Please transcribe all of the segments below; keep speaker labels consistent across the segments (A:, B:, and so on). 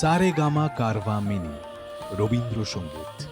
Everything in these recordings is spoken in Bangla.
A: সারে গামা কারভা মিনি রবীন্দ্রসঙ্গীত।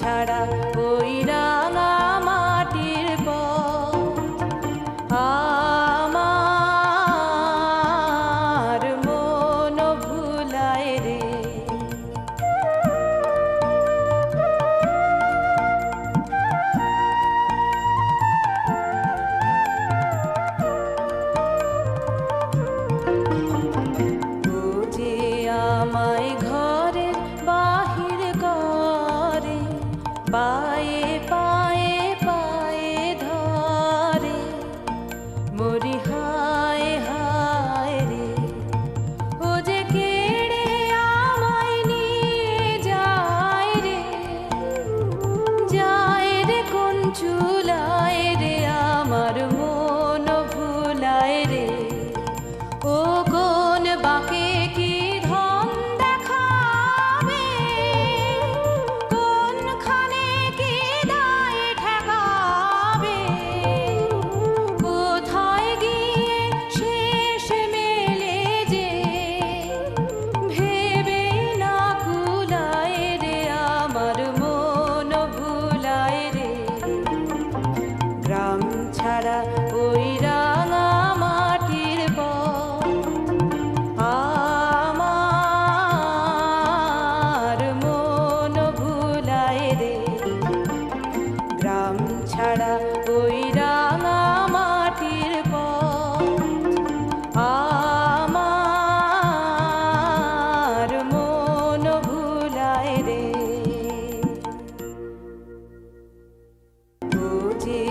B: ছাড়া ওই রাঙা মাটির পথ। আমার মন ভুলায় রে। আমায় melody.